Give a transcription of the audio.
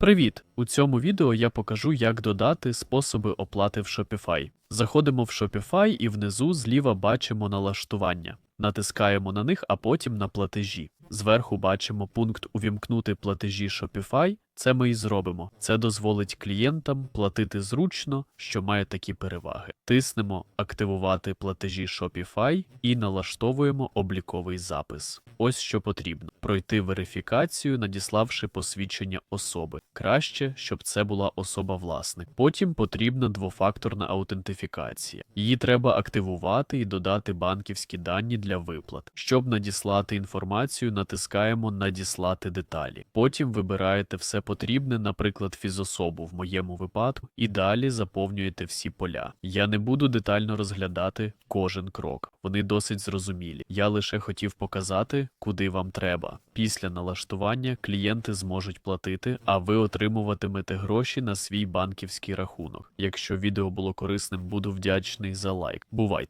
Привіт! У цьому відео я покажу, як додати способи оплати в Shopify. Заходимо в Shopify і внизу зліва бачимо налаштування. Натискаємо на них, а потім на платежі. Зверху бачимо пункт Увімкнути платежі Shopify. Це ми і зробимо. Це дозволить клієнтам платити зручно, що має такі переваги. Тиснемо Активувати платежі Shopify і налаштовуємо обліковий запис. Ось що потрібно: пройти верифікацію, надіславши посвідчення особи. Краще, щоб це була особа власник. Потім потрібна двофакторна аутентифікація. Її треба активувати і додати банківські дані для виплат. Щоб надіслати інформацію, натискаємо Надіслати деталі. Потім вибираєте все потрібне, наприклад, фізособу в моєму випадку, і далі заповнюєте всі поля. Я не буду детально розглядати кожен крок. Вони досить зрозумілі. Я лише хотів показати, куди вам треба. Після налаштування клієнти зможуть платити, а ви отримуватимете гроші на свій банківський рахунок. Якщо відео було корисним, буду вдячний за лайк. Бувайте!